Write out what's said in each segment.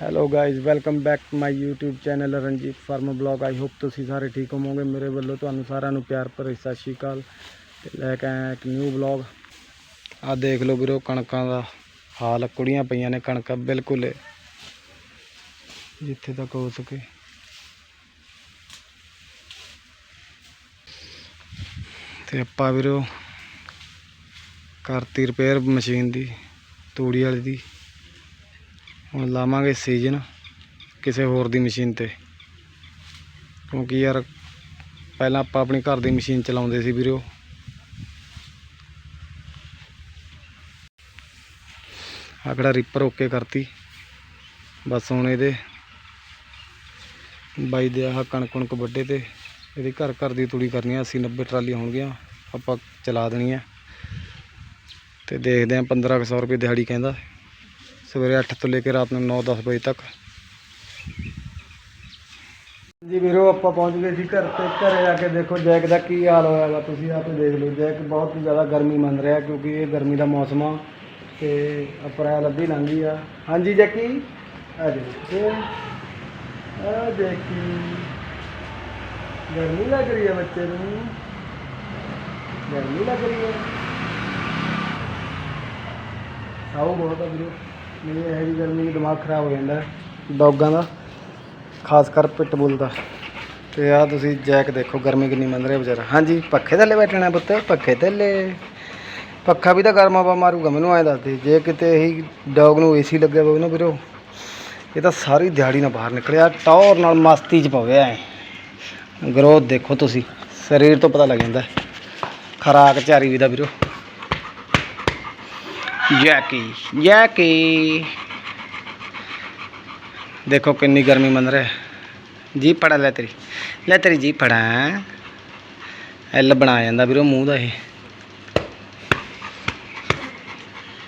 Hello guys welcome back to my YouTube channel Ranjit farm blog I hope ਤੁਸੀਂ ਸਾਰੇ ਠੀਕ ਹੋਵੋਗੇ। ਮੇਰੇ ਵੱਲੋਂ ਤੁਹਾਨੂੰ ਸਾਰਿਆਂ ਨੂੰ ਪਿਆਰ ਭਰੀ ਸਤਿ ਸ਼੍ਰੀ ਅਕਾਲ। ਤੇ ਲੈ ਕੇ ਆਇਆ ਇੱਕ ਨਿਊ ਬਲੌਗ ਆ ਦੇਖ ਲਓ ਵੀਰੋ, ਕਣਕਾਂ ਦਾ ਹਾਲ, ਕੁੜੀਆਂ ਪਈਆਂ ਨੇ ਕਣਕਾਂ ਬਿਲਕੁਲ। ਜਿੱਥੇ ਤੱਕ ਹੋ ਸਕੇ। ਤੇ ਆਪਾਂ ਵੀਰੋ, ਕਰਤੀ ਰਿਪੇਅਰ ਮਸ਼ੀਨ ਦੀ, ਤੂੜੀ ਵਾਲੀ ਦੀ। ਹੁਣ ਲਾਵਾਂਗੇ ਸੀਜ਼ਨ ਕਿਸੇ ਹੋਰ ਦੀ ਮਸ਼ੀਨ ਤੇ। ਕਿਉਂਕਿ ਯਾਰ ਪਹਿਲਾਂ ਆਪਾਂ ਆਪਣੀ ਘਰ ਦੀ ਮਸ਼ੀਨ ਚਲਾਉਂਦੇ ਸੀ ਵੀਰੋ। ਆਕੜਾ ਰੀਪਰ ਓਕੇ ਕਰਤੀ। ਬਸ ਹੁਣ ਇਹਦੇ ਬਾਈ ਦੇ ਆਹ ਕਣਕ ਕੁਣਕ ਵੱਡੇ ਤੇ ਇਹਦੀ ਘਰ ਘਰ ਦੀ ਤੂੜੀ ਕਰਨੀ ਆ 80 90 ਟਰਾਲੀ ਹੋਣਗੀਆਂ, ਆਪਾਂ ਚਲਾ ਦੇਣੀ ਆ ਤੇ ਦੇਖਦੇ ਆ 1500 ਰੁਪਏ ਦਿਹਾੜੀ ਕਹਿੰਦਾ। ਸਵੇਰੇ 8 ਤੋਂ ਲੈ ਕੇ ਰਾਤ ਨੂੰ 9-10 ਵਜੇ ਤੱਕ। ਜੀ ਵੀਰੋ, ਆਪਾਂ ਪਹੁੰਚ ਗਏ ਸੀ ਘਰ ਤੇ। ਘਰੇ ਜਾ ਕੇ ਦੇਖੋ ਜੈਕ ਦਾ ਕੀ ਹਾਲ ਹੋਇਆ ਵਾ, ਤੁਸੀਂ ਆਪੇ ਦੇਖ ਲਓ। ਜੈਕ ਬਹੁਤ ਹੀ ਜ਼ਿਆਦਾ ਗਰਮੀ ਮੰਨ ਰਿਹਾ ਕਿਉਂਕਿ ਇਹ ਗਰਮੀ ਦਾ ਮੌਸਮ ਆ ਤੇ ਅਪ੍ਰੈਲ ਅੱਧੀ ਲੰਘ ਗਈ ਆ। ਹਾਂਜੀ ਜੈਕੀ, ਆ ਦੇਖੋ। ਆ ਦੇਖੀ ਗਰਮੀ ਲੱਗ ਰਹੀ ਹੈ ਬੱਚੇ ਨੂੰ। ਗਰਮੀ ਲੱਗ ਰਹੀ ਹੈ ਆਓ ਬਹੁਤ ਆ ਵੀਰੋ। ਨਹੀਂ ਇਹ ਜੀ ਗਰਮੀ ਨਾਲ ਦਿਮਾਗ ਖਰਾਬ ਹੋ ਜਾਂਦਾ ਡੌਗਾਂ ਦਾ, ਖਾਸ ਕਰ ਪਿਟਬੁਲ ਦਾ। ਤੇ ਆ ਤੁਸੀਂ ਜੈਕ ਦੇਖੋ, ਗਰਮੀ ਕਿੰਨੀ ਮੰਨ ਰਿਹਾ ਵਿਚਾਰਾ। ਹਾਂਜੀ, ਪੱਖੇ ਥੱਲੇ ਬੈਠਣਾ ਪੁੱਤ, ਪੱਖੇ ਥੱਲੇ। ਪੱਖਾ ਵੀ ਤਾਂ ਗਰਮ ਹਵਾ ਮਾਰੂਗਾ, ਮੈਨੂੰ ਐਂ ਦੱਸ ਦੇ। ਜੇ ਕਿਤੇ ਇਹੀ ਡੌਗ ਨੂੰ ਏਸੀ ਲੱਗਿਆ ਹੋਵੇ ਨਾ ਵੀਰੋ, ਇਹ ਤਾਂ ਸਾਰੀ ਦਿਹਾੜੀ ਨਾਲ ਬਾਹਰ ਨਿਕਲਿਆ, ਟੌਰ ਨਾਲ ਮਸਤੀ 'ਚ ਪਵੇ ਐ। ਗਰੋਥ ਦੇਖੋ ਤੁਸੀਂ, ਸਰੀਰ ਤੋਂ ਪਤਾ ਲੱਗ ਜਾਂਦਾ ਖਰਾਕ ਚਾਰੀ ਵੀ ਦਾ ਵੀਰੋ। Jackie Jackie. ਦੇਖੋ ਕਿੰਨੀ ਗਰਮੀ ਮੰਨ ਰਿਹਾ। ਜੀ ਪੜਾ ਲੈ ਤੇਰੀ। ਲੈ ਤੇਰੀ ਜੀ ਪੜਾ ਐਲ ਬਣਾ ਜਾਂਦਾ ਵੀਰੋ ਮੂੰਹ ਦਾ ਇਹ।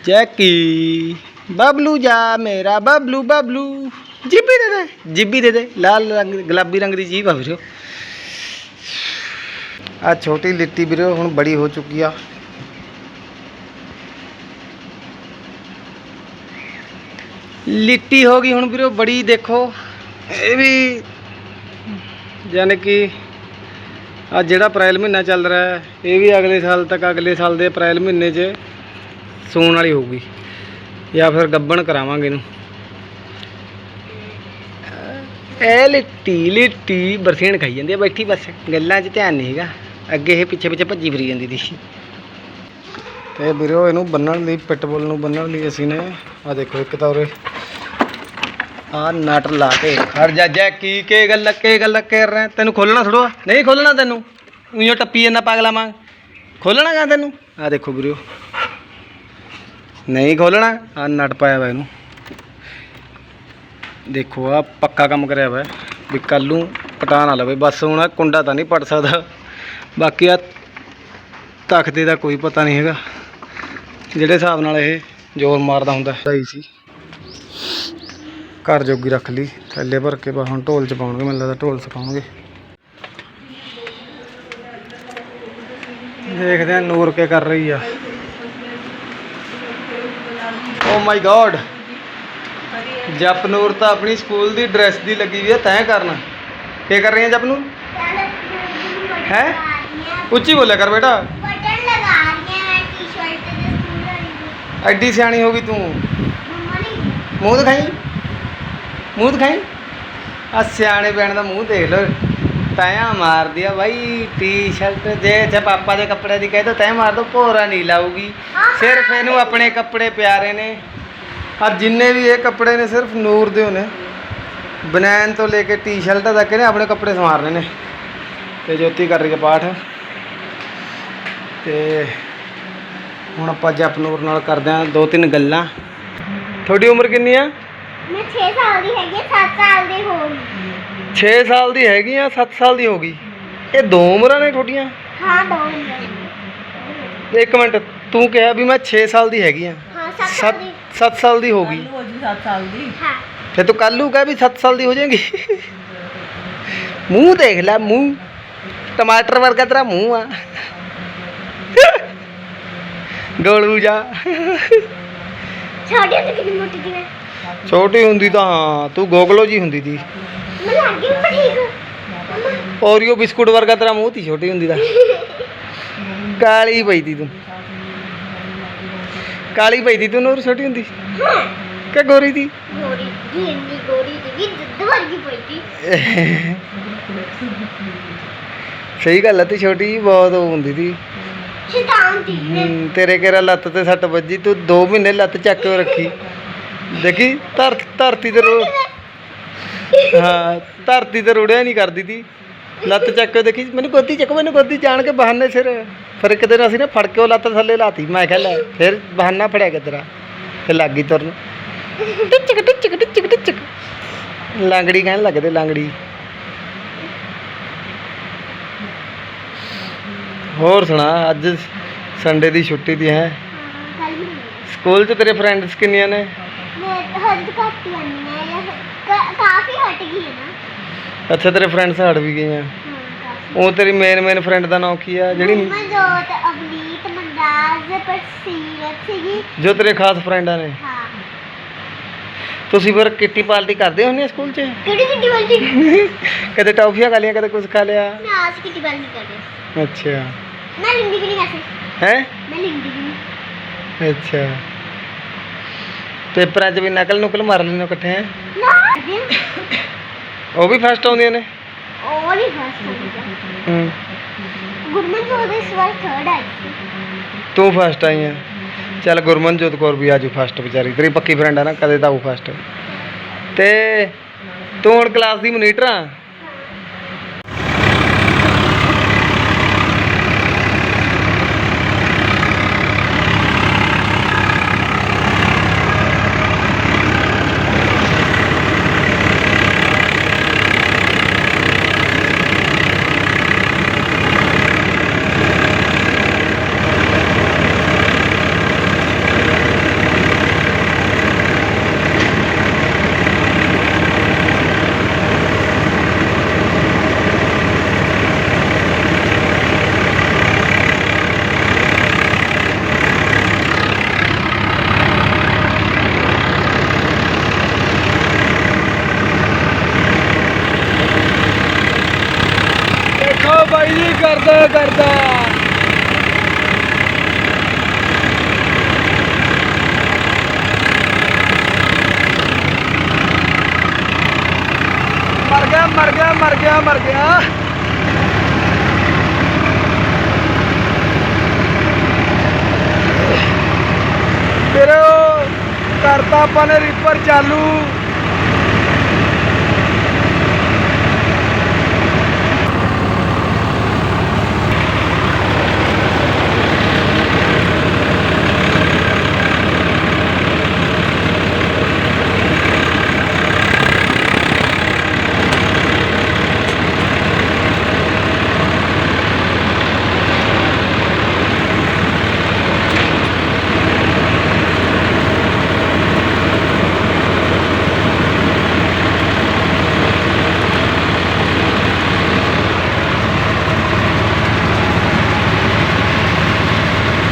ਜੈਕੀ, ਬਬਲੂ ਜਾ ਮੇਰਾ ਬਬਲੂ ਬਬਲੂ। ਜੀਬੀ ਦੇ ਦੇ, ਜੀਬੀ ਦੇ ਦੇ। ਲਾਲ ਰੰਗ, ਗੁਲਾਬੀ ਰੰਗ ਦੀ ਜੀਭ ਆ ਵੀਰੋ। ਆ ਛੋਟੀ ਲਿੱਟੀ ਵੀਰੋ, ਹੁਣ ਬੜੀ ਹੋ ਚੁੱਕੀ ਆ। ਲਿੱਟੀ ਹੋ ਗਈ ਹੁਣ ਵੀਰੋ, ਬੜੀ ਦੇਖੋ। ਇਹ ਵੀ ਯਾਨੀ ਕਿ ਆ ਜਿਹੜਾ ਅਪ੍ਰੈਲ ਮਹੀਨਾ ਚੱਲ ਰਿਹਾ ਹੈ, ਇਹ ਵੀ ਅਗਲੇ ਸਾਲ ਤੱਕ, ਅਗਲੇ ਸਾਲ ਦੇ ਅਪ੍ਰੈਲ ਮਹੀਨੇ 'ਚ ਸੂਣ ਵਾਲੀ ਹੋਊਗੀ। ਜਾਂ ਫਿਰ ਗੱਬਣ ਕਰਾਵਾਂਗੇ ਇਹਨੂੰ। ਇਹ ਲਿੱਟੀ ਲਿੱਟੀ, ਬਰਸੀਨ ਖਾਈ ਜਾਂਦੀ ਆ, ਬੈਠੀ ਬਸ। ਗੱਲਾਂ 'ਚ ਧਿਆਨ ਨਹੀਂ ਹੈਗਾ। ਅੱਗੇ ਇਹ ਪਿੱਛੇ ਪਿੱਛੇ ਭੱਜੀ ਫਿਰੀ ਜਾਂਦੀ ਸੀ। ਤੇ ਵੀਰੋ ਇਹਨੂੰ ਬੰਨਣ ਲਈ ਪਿਟਬੁਲ ਨੂੰ ਬੰਨਣ ਲਈ ਅਸੀਂ ਨੇ ਆ ਦੇਖੋ ਇੱਕ ਤਾਂ ਉਰੇ ਆ ਨਟ ਲਾ ਕੇ। ਖੜ ਜਾ ਜੈ ਕੀ ਕੇ ਗੱਲ ਕੇ ਗੱਲ ਕਰ ਰਿਹਾ? ਤੈਨੂੰ ਖੋਲਣਾ ਥੋੜੋ ਨਹੀਂ ਖੋਲਣਾ ਤੈਨੂੰ। ਉਈਓ ਟੱਪੀ ਜਾਂਦਾ ਪਾਗਲਾ ਵਾਂਗ। ਖੋਲਣਾ ਗਾ ਤੈਨੂੰ? ਆ ਦੇਖੋ ਵੀਰੋ। ਨਹੀਂ ਖੋਲਣਾ ਆ ਨਟ ਪਾਇਆ ਵਾ ਇਹਨੂੰ। ਦੇਖੋ ਆ ਪੱਕਾ ਕੰਮ ਕਰਿਆ ਵਾ ਵੀ ਕੱਲ ਨੂੰ ਪਟਾ ਨਾ ਲਵੇ। ਬਸ ਹੁਣ ਕੁੰਡਾ ਤਾਂ ਨਹੀਂ ਪੜ ਸਕਦਾ। ਬਾਕੀ ਆ ਤਖਤੇ ਦਾ ਕੋਈ ਪਤਾ ਨਹੀਂ ਹੈਗਾ। ਜਿਹੜੇ ਹਿਸਾਬ ਨਾਲ ਇਹ ਜ਼ੋਰ ਮਾਰਦਾ ਹੁੰਦਾ। ਸਹੀ ਸੀ। ਘਰ ਜੋਗੀ ਰੱਖ ਲਈ। ਥੱਲੇ ਭਰ ਕੇ ਬਸ ਹੁਣ ਢੋਲ ਚ ਪਾਉਣਗੇ ਮੈਨੂੰ ਲੱਗਦਾ ਢੋਲ ਸਿਖਾਉਣਗੇ। ਦੇਖਦੇ ਆ ਨੂਰ ਕੇ ਕਰ ਰਹੀ ਆ। ਓ ਮਾਈ ਗॉड ਜਪਨੂਰ ਤਾਂ ਆਪਣੀ ਸਕੂਲ ਦੀ ਡਰੈਸ ਦੀ ਲੱਗੀ ਵੀ ਆ, ਤੈਂ ਕਰਨਾ। ਕੀ ਕਰ ਰਹੀ ਆ ਜਪਨੂਰ ਹੈ? ਉੱਚੀ ਬੋਲਿਆ ਕਰ ਬੇਟਾ। ਐਡੀ ਸਿਆਣੀ ਹੋ ਗਈ ਤੂੰ। ਮੂੰਹ ਦਿਖਾਈ? ਮੂੰਹ ਦਿਖਾਈ? ਆ ਸਿਆਣੇ ਪੈਣ ਦਾ ਮੂੰਹ ਦੇਖ ਲੋ ਤਾਇਆ ਮਾਰਦੀ ਆ ਬਾਈ ਟੀ-ਸ਼ਰਟ ਜੇ ਜੇ ਪਾਪਾ ਦੇ ਕੱਪੜੇ ਦੀ ਕਹਿ ਤਾਂ ਤੈਂ ਮਾਰ ਦੋ ਭੋਰਾ ਨਹੀਂ ਲਾਊਗੀ। ਸਿਰਫ ਇਹਨੂੰ ਆਪਣੇ ਕੱਪੜੇ ਪਿਆਰੇ ਨੇ। ਆ ਜਿੰਨੇ ਵੀ ਇਹ ਕੱਪੜੇ ਨੇ ਸਿਰਫ ਨੂਰ ਦੇ ਹੋਣੇ। ਬਨੈਨ ਤੋਂ ਲੈ ਕੇ ਟੀ-ਸ਼ਰਟਾਂ ਤੱਕ ਕਹਿੰਦੇ ਆਪਣੇ ਕੱਪੜੇ ਸਵਾਰਨੇ ਨੇ। ਤੇ ਜੋਤੀ ਕਰ ਰਹੀ ਹੈ ਪਾਠ। ਤੇ ਹੁਣ ਆਪਾਂ ਜਪਨੂਰ ਨਾਲ ਕਰਦੇ ਹਾਂ ਦੋ ਤਿੰਨ ਗੱਲਾਂ। ਤੁਹਾਡੀ ਉਮਰ ਕਿੰਨੀ ਆ? ਮੈਂ 6 ਸਾਲ ਦੀ ਹੈਗੀ 7 ਸਾਲ ਦੀ ਹੋ ਗਈ। 6 ਸਾਲ ਦੀ ਹੈਗੀ ਆ 7 ਸਾਲ ਦੀ ਹੋ ਗਈ। ਇਹ ਦੋ ਨੇ ਤੁਹਾਡੀਆਂ? ਹਾਂ ਦੋ ਮਿੰਟ ਤੂੰ ਕਿਹਾ ਵੀ ਮੈਂ 6 ਸਾਲ ਦੀ ਹੈਗੀ ਆ। 7 ਸਾਲ ਦੀ। ਹੋ ਗਈ। ਹੋ ਜੀ 7 ਸਾਲ ਫਿਰ ਤੂੰ ਕੱਲੂ ਕਹਿ ਵੀ 7 ਸਾਲ ਦੀ ਹੋ ਜਾਏਗੀ। ਮੂੰਹ ਦੇਖ ਲੈ ਮੂੰਹ। ਟਮਾਟਰ ਵਰਗਾ ਤੇਰਾ ਮੂੰਹ ਆ। ਡੋਲੂ ਜਾ। ਛੋਟੀ ਹੁੰਦੀ ਕਿੰਨੀ ਮੋਟੀ ਸੀ ਮੈਂ ਛੋਟੀ ਹੁੰਦੀ ਤਾਂ ਹਾਂ, ਤੂੰ ਗੋਗਲੋ ਜੀ ਹੁੰਦੀ ਸੀ ਮੈਂ ਲੱਗ ਗਈ ਮੈਂ ਠੀਕ ਓਰੀਓ ਬਿਸਕੁਟ ਵਰਗਾ ਤੇਰਾ ਮੂੰਹ ਤੀ ਛੋਟੀ ਹੁੰਦੀ ਦਾ। ਕਾਲੀ ਪਈ ਤੀ ਤੂੰ। ਕਾਲੀ ਪਈ ਤੀ ਤੂੰ ਨੂਰ ਛੋਟੀ ਹੁੰਦੀ। ਹਾਂ। ਕਿ ਗੋਰੀ ਦੀ ਗੋਰੀ ਜੀ ਇੰਨੀ ਗੋਰੀ ਦੀ ਦੁੱਧ ਵਰਗੀ ਪਈ ਸੀ ਸਹੀ ਗੱਲ ਹੈ ਤੇ ਛੋਟੀ ਬਹੁਤ ਹੁੰਦੀ ਸੀ ਸ਼ੈਤਾਨ ਤੇਰੇ ਕਿਹੜਾ ਲੱਤ ਤੇ ਸੱਟ ਵੱਜੀ? ਤੂੰ 2 ਮਹੀਨੇ ਲੱਤ ਚੱਕ ਕੇ ਰੱਖੀ। ਦੇਖੀ ਧਰ ਧਰਤੀ ਤੇ ਰੋ ਹਾਂ ਧਰਤੀ ਤੇ ਰੁੜਿਆ ਨਹੀਂ ਕਰਦੀ ਤੀ। ਲੱਤ ਚੱਕ ਕੇ ਦੇਖੀ ਮੈਨੂੰ ਗੋਦੀ ਚੱਕ ਮੈਨੂੰ ਗੋਦੀ ਜਾਣ ਕੇ ਬਹਾਨੇ ਸਿਰ ਫਿਰ ਇੱਕ ਦਿਨ ਅਸੀਂ ਨੇ ਫੜ ਕੇ ਉਹ ਲੱਤ ਥੱਲੇ ਲਾਤੀ। ਮੈਂ ਕਿਹਾ ਲੈ ਫਿਰ ਬਹਾਨਾ ਫੜਿਆ ਤੇਰਾ ਫਿਰ ਲੱਗ ਗਈ ਤੁਰਨ। ਟਿਚਕ ਟਿਚਕ ਟਿਚਕ ਟਿਚਕ। ਲਾਂਗੜੀ ਕਹਿਣ ਲੱਗਦੇ ਲਾਂਗੜੀ। ਹੋਰ ਸੁਣਾ ਅੱਜ ਸੰਡੇ ਦੀ ਛੁੱਟੀ ਦੀ ਹੈ। ਸਕੂਲ 'ਚ ਤੇਰੇ ਫਰੈਂਡਸ ਕਿੰਨੀਆਂ ਨੇ? ਹੀ ਹੈ ਕਾਫੀ ਹਟ ਗਈ ਹੈ ਅੱਛਾ ਤੇਰੇ ਫਰੈਂਡਸ ਹਟ ਵੀ ਗਈਆਂ। ਹਾਂ ਉਹ ਤੇਰੀ ਮੇਨ ਮੇਨ ਫਰੈਂਡ ਦਾ ਨਾਮ ਕੀ ਆ? ਜਿਹੜੀ ਮਨਜੋਤ ਅਵਨੀਤ ਮੰਦਾਜ਼ ਪਰਸੀਰਤ ਸੀਗੀ ਜੋ ਤੇਰੇ ਖਾਸ ਫਰੈਂਡਾਂ ਨੇ। ਹਾਂ ਤੁਸੀਂ ਫਿਰ ਕਿੱਟੀ ਪਾਰਟੀ ਕਰਦੇ ਹੁੰਦੇ ਆ ਸਕੂਲ 'ਚ? ਕਿਹੜੀ ਕਿੱਟੀ ਬਲਦੀ ਕਦੇ ਟੌਫੀਆਂ ਖਾ ਲਿਆ ਕਦੇ ਕੁਝ ਖਾ ਲਿਆ? ਮੈਂ ਆਸ ਕਿੱਟੀ ਬਲ ਨਹੀਂ ਕਰਦੇ। ਅੱਛਾ। ਮੈਂ ਲਿੰਦੀ ਵੀ ਨਹੀਂ ਵੈਸੇ। ਹੈ? ਮੈਂ ਲਿੰਦੀ ਵੀ ਨਹੀਂ। ਅੱਛਾ। ਪੇਪਰਾਂ 'ਚ ਵੀ ਨਕਲ ਨੁਕਲ ਮਾਰ ਲੈਂਦੇ ਹੋ ਇਕੱਠੇ ਹੈਂ? ਨਾ ਉਹ ਵੀ ਫਸਟ ਆਉਂਦੀਆਂ ਨੇ? ਉਹ ਨਹੀਂ ਫਸਟ ਹੋ ਹੂੰ। ਗੁਰਮਨ ਜੋਤ ਇਸ ਵਾਰ ਥਰਡ ਆਈ ਸੀ। ਤੂੰ ਫਸਟ ਆਈ ਆ। ਚੱਲ ਗੁਰਮਨਜੋਤ ਕੌਰ ਵੀ ਆਜੂ ਫਸਟ ਵਿਚਾਰੀ। ਤੇਰੀ ਪੱਕੀ ਫਰੈਂਡ ਆ ਨਾ ਕਦੇ ਤਾਂ ਉਹ ਫਸਟ ਤੇ ਤੂੰ ਹੁਣ ਕਲਾਸ ਦੀ ਮੋਨੀਟਰ ਆ ਦੇਖੋ ਬਾਈ ਜੀ ਕਰਦਾ ਕਰਦਾ। ਮਰ ਗਿਆ ਮਰ ਗਿਆ ਮਰ ਗਿਆ ਮਰ ਗਿਆ। ਫਿਰ ਕਰਤਾ ਆਪਾਂ ਨੇ ਰੀਪਰ ਚਾਲੂ।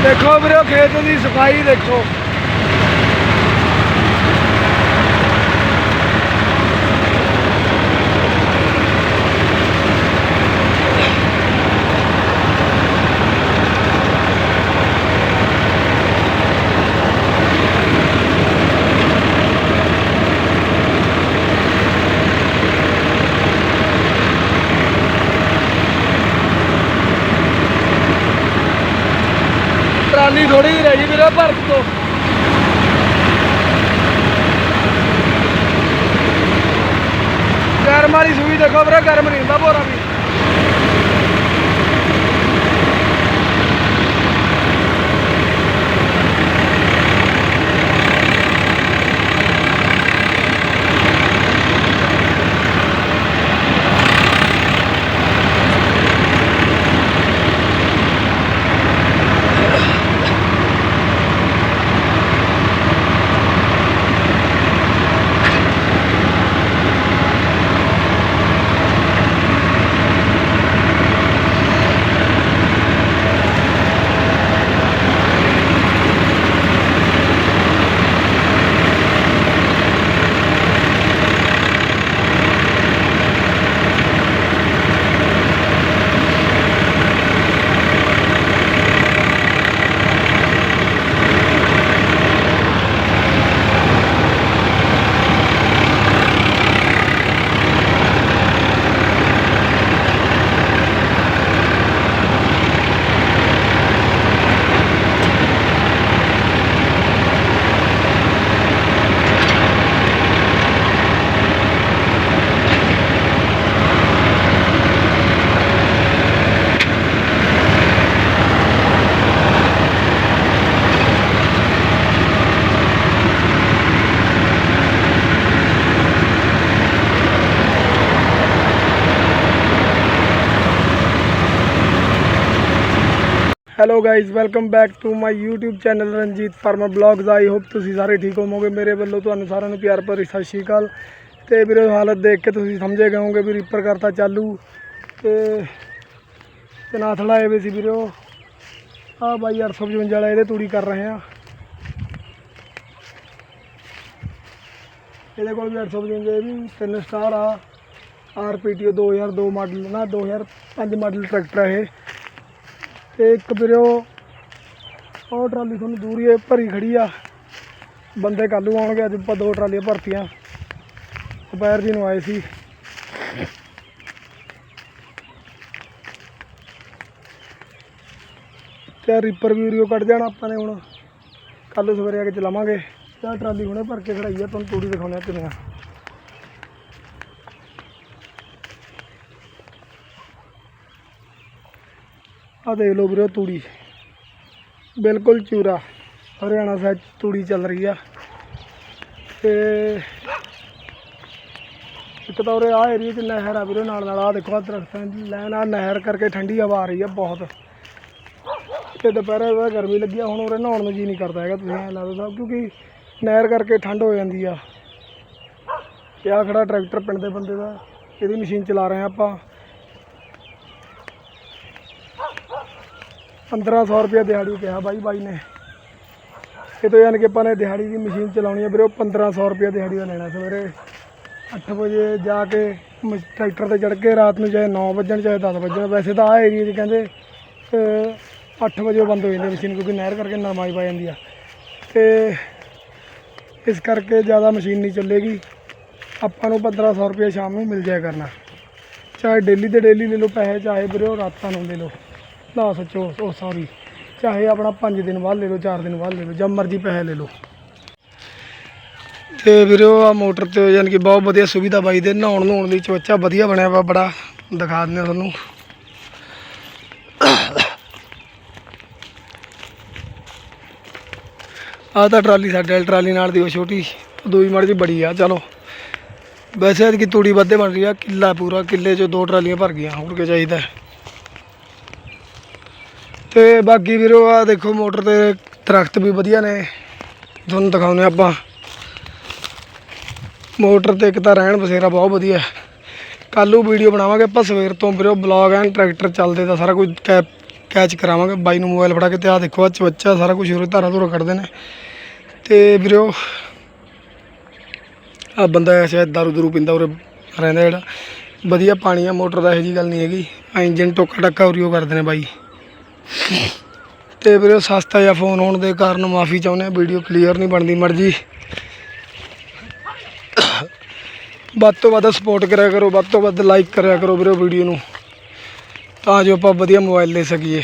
ਦੇਖੋ ਵੀਰੋ ਖੇਤ ਦੀ ਸਫ਼ਾਈ ਦੇਖੋ। ਟਰਾਲੀ ਥੋੜੀ ਵੀਰੇ ਭਰ ਤੋਂ। ਗਰਮ ਵਾਲੀ ਸੂਈ ਦੇਖੋ ਵੀਰੇ, ਗਰਮ ਨਹੀਂ ਹੁੰਦਾ ਭੋਰਾ ਵੀ। Hello guys welcome back to my YouTube channel Ranjit farm blogs I hope ਤੁਸੀਂ ਸਾਰੇ ਠੀਕ ਹੋਵੋਗੇ। ਮੇਰੇ ਵੱਲੋਂ ਤੁਹਾਨੂੰ ਸਾਰਿਆਂ ਨੂੰ ਪਿਆਰ ਭਰੀ ਸਤਿ ਸ਼੍ਰੀ ਅਕਾਲ। ਤੇ ਵੀਰੇ, ਹਾਲਤ ਦੇਖ ਕੇ ਤੁਸੀਂ ਸਮਝੇ ਗਏ ਹੋਵੋਗੇ ਵੀ ਰੀਪਰ ਕਰਤਾ ਚਾਲੂ। ਤੇ ਤਨਾਥ ਲਾਏ ਵੇ ਸੀ ਵੀਰੇ। ਉਹ ਆ ਬਾਈ 855 ਵਾਲਾ ਇਹਦੇ ਤੂੜੀ ਕਰ ਰਹੇ ਆ। ਇਹਦੇ ਕੋਲ ਵੀ 855 ਇਹ ਵੀ ਤਿੰਨ ਸਟਾਰ ਆ। ਆਰਪੀਟੀਓ 2002 ਮਾਡਲ ਨਾ 2005 ਮਾਡਲ ਟਰੈਕਟਰ ਹੈ ਇਹ। ਤੇ ਇੱਕ ਵੀਰੇ ਉਹ ਟਰਾਲੀ ਤੁਹਾਨੂੰ ਦੂਰੀ ਇਹ ਭਰੀ ਖੜੀ ਆ। ਬੰਦੇ ਕੱਲੂ ਆਉਣਗੇ, ਅੱਜ ਆਪਾਂ ਦੋ ਟਰਾਲੀਆਂ ਭਰਤੀਆਂ। ਦੁਪਹਿਰ ਜੀ ਨੂੰ ਆਏ ਸੀ। ਤੇ ਰੀਪਰ ਵੀ ਕੱਢ ਜਾਣਾ ਆਪਾਂ ਨੇ ਹੁਣ। ਕੱਲ ਸਵੇਰੇ ਆ ਕੇ ਚਲਾਵਾਂਗੇ। ਤਾਂ ਟਰਾਲੀ ਹੁਣੇ ਭਰ ਕੇ ਖੜਾਈ ਆ, ਤੁਹਾਨੂੰ ਤੂੜੀ ਦਿਖਾਉਣੇ ਆ ਕਿਵੇਂ ਆ ਦੇਖ ਲਓ ਵੀਰੋ ਤੂੜੀ। ਬਿਲਕੁਲ ਚੂਰਾ। ਹਰਿਆਣਾ ਸਾਈਡ ਤੂੜੀ ਚੱਲ ਰਹੀ ਆ। ਤੇ ਇੱਕ ਤਾਂ ਉਰੇ ਆ ਏਰੀਆ 'ਚ ਨਹਿਰ ਆ ਵੀਰੋ, ਨਾਲ ਨਾਲ ਆ ਦੇਖੋ ਆ ਦਰਖਤਾਂ ਦੀ ਲਾਈਨ ਆ ਨਹਿਰ ਕਰਕੇ ਠੰਡੀ ਹਵਾ ਆ ਰਹੀ ਆ ਬਹੁਤ। ਤੇ ਦੁਪਹਿਰੇ ਵਾ ਗਰਮੀ ਲੱਗੀ ਆ, ਹੁਣ ਉਰੇ ਨਹਾਉਣ ਨੂੰ ਜੀ ਨਹੀਂ ਕਰਦਾ ਹੈਗਾ, ਤੁਸੀਂ ਐਂ ਲੱਗਦਾ ਸਾਹਿਬ ਕਿਉਂਕਿ ਨਹਿਰ ਕਰਕੇ ਠੰਡ ਹੋ ਜਾਂਦੀ ਆ। ਤੇ ਆ ਖੜਾ ਟਰੈਕਟਰ ਪਿੰਡ ਦੇ ਬੰਦੇ ਦਾ, ਇਹਦੀ ਮਸ਼ੀਨ ਚਲਾ ਰਹੇ ਆ ਆਪਾਂ। 1500 ਰੁਪਏ ਦਿਹਾੜੀ ਕਿਹਾ ਬਾਈ ਬਾਈ ਨੇ। ਇਹ ਤੋਂ ਯਾਨੀ ਕਿ ਆਪਾਂ ਨੇ ਦਿਹਾੜੀ ਦੀ ਮਸ਼ੀਨ ਚਲਾਉਣੀ ਹੈ ਵੀਰੇ, ਉਹ 1500 ਰੁਪਏ ਦਿਹਾੜੀ ਦਾ ਲੈਣਾ ਸਵੇਰੇ। 8 ਵਜੇ ਜਾ ਕੇ ਮ- ਟਰੈਕਟਰ ਤੇ ਚੜ ਕੇ ਰਾਤ ਨੂੰ ਚਾਹੇ 9 ਵਜਣ, ਚਾਹੇ 10 ਵਜਣ, ਵੈਸੇ ਤਾਂ ਆ ਏਰੀਆ 'ਚ ਕਹਿੰਦੇ 8 ਵਜੇ ਬੰਦ ਹੋ ਜਾਂਦੀ ਮਸ਼ੀਨ, ਕਿਉਂਕਿ ਨਹਿਰ ਕਰਕੇ ਨਰਮਾਈ ਪਾ ਜਾਂਦੀ ਆ। ਤੇ ਇਸ ਕਰਕੇ ਜ਼ਿਆਦਾ ਮਸ਼ੀਨ ਨਹੀਂ ਚੱਲੇਗੀ। ਆਪਾਂ ਨੂੰ 1500 ਰੁਪਏ ਸ਼ਾਮ ਨੂੰ ਮਿਲ ਜਾਇਆ ਕਰਨਾ। ਚਾਹੇ ਡੇਲੀ ਤੇ ਡੇਲੀ ਲੈ ਲਓ, ਪੈਸੇ ਚਾਹੇ ਵੀਰੇ ਉਹ ਰਾਤਾਂ ਨੂੰ ਲੈ ਲਓ। ਨਾ ਸੱਚੋ, ਉਹ ਸੌਰੀ ਚਾਹੇ ਆਪਣਾ 5 ਦਿਨ ਬਾਅਦ ਲੈ ਲਓ 4 ਦਿਨ ਬਾਅਦ ਲੈ ਲਓ, ਜਦ ਮਰਜ਼ੀ ਪੈਸੇ ਲੈ ਲਓ। ਤੇ ਵੀਰੇ ਉਹ ਆ ਮੋਟਰ ਤੇ ਯਾਨੀ ਕਿ ਬਹੁਤ ਵਧੀਆ ਸੁਵਿਧਾ ਬਾਈ ਦੇ ਨਹਾਉਣ ਨਹਾਉਣ ਲਈ ਚਵਚਾ ਵਧੀਆ ਬਣਿਆ ਵਾ, ਬੜਾ ਦਿਖਾ ਦਿੰਦੇ ਹਾਂ ਤੁਹਾਨੂੰ। ਆਹ ਤਾਂ ਟਰਾਲੀ ਸਾਡੇ ਵਾਲੀ, ਟਰਾਲੀ ਨਾਲ ਦੀ ਉਹ ਛੋਟੀ, ਦੂਈ ਮੜ ਦੀ ਬੜੀ ਆ, ਚਲੋ। ਵੈਸੇ ਕਿ ਤੂੜੀ ਵੱਧੇ ਬਣ ਰਹੀ ਆ, ਕਿੱਲਾ ਪੂਰਾ, ਕਿੱਲੇ 'ਚ ਦੋ ਟਰਾਲੀਆਂ ਭਰ ਗਈਆਂ, ਹੋਰ ਕੀ ਚਾਹੀਦਾ। ਤੇ ਬਾਕੀ ਵੀਰੋ ਆ ਦੇਖੋ ਮੋਟਰ ਤੇ ਦਰਖਤ ਵੀ ਵਧੀਆ ਨੇ। ਤੁਹਾਨੂੰ ਦਿਖਾਉਂਦੇ ਆਪਾਂ। ਮੋਟਰ ਤੇ ਇੱਕ ਤਾਂ ਰਹਿਣ ਬਸੇਰਾ ਬਹੁਤ ਵਧੀਆ ਕੱਲੂ ਵੀਡੀਓ ਬਣਾਵਾਂਗੇ ਆਪਾਂ, ਸਵੇਰ ਤੋਂ ਵੀਰੋ ਬਲੌਗ ਐਂਡ ਟਰੈਕਟਰ ਚੱਲਦੇ ਤਾਂ ਸਾਰਾ ਕੁਝ ਕੈ ਕੈਚ ਕਰਾਵਾਂਗੇ। ਬਾਈ ਨੂੰ ਮੋਬਾਈਲ ਫੜਾ ਕੇ ਤੇ ਆ ਦੇਖੋ ਆ ਚਵੱਚਾ ਸਾਰਾ ਕੁਝ ਉਰੇ ਧਾਰਾ ਧੁਰਾ ਕੱਢਦੇ ਨੇ। ਤੇ ਵੀਰੋ ਆ ਬੰਦਾ ਸ਼ਾਇਦ ਦਾਰੂ ਦਰੂ ਪੀਂਦਾ ਉਰੇ ਰਹਿੰਦਾ ਜਿਹੜਾ। ਵਧੀਆ ਪਾਣੀ ਆ, ਮੋਟਰ ਦਾ ਇਹੋ ਜੀ ਗੱਲ ਨਹੀਂ ਹੈਗੀ। ਇੰਜਨ ਟੋਕਾ ਟੱਕਾ ਉਰੀਓ ਕਰਦੇ ਨੇ ਬਾਈ। ਤੇ ਵੀਰੇ ਸਸਤਾ ਜਿਹਾ ਫੋਨ ਹੋਣ ਦੇ ਕਾਰਨ ਮਾਫੀ ਚਾਹੁੰਦੇ ਆ ਵੀਡੀਓ ਕਲੀਅਰ ਨਹੀਂ ਬਣਦੀ ਮਰਜ਼ੀ। ਵੱਧ ਤੋਂ ਵੱਧ ਸਪੋਰਟ ਕਰਿਆ ਕਰੋ, ਵੱਧ ਤੋਂ ਵੱਧ ਲਾਈਕ ਕਰਿਆ ਕਰੋ ਵੀਰੇ ਵੀਡੀਓ ਨੂੰ। ਤਾਂ ਜੋ ਆਪਾਂ ਵਧੀਆ ਮੋਬਾਈਲ ਲੈ ਸਕੀਏ।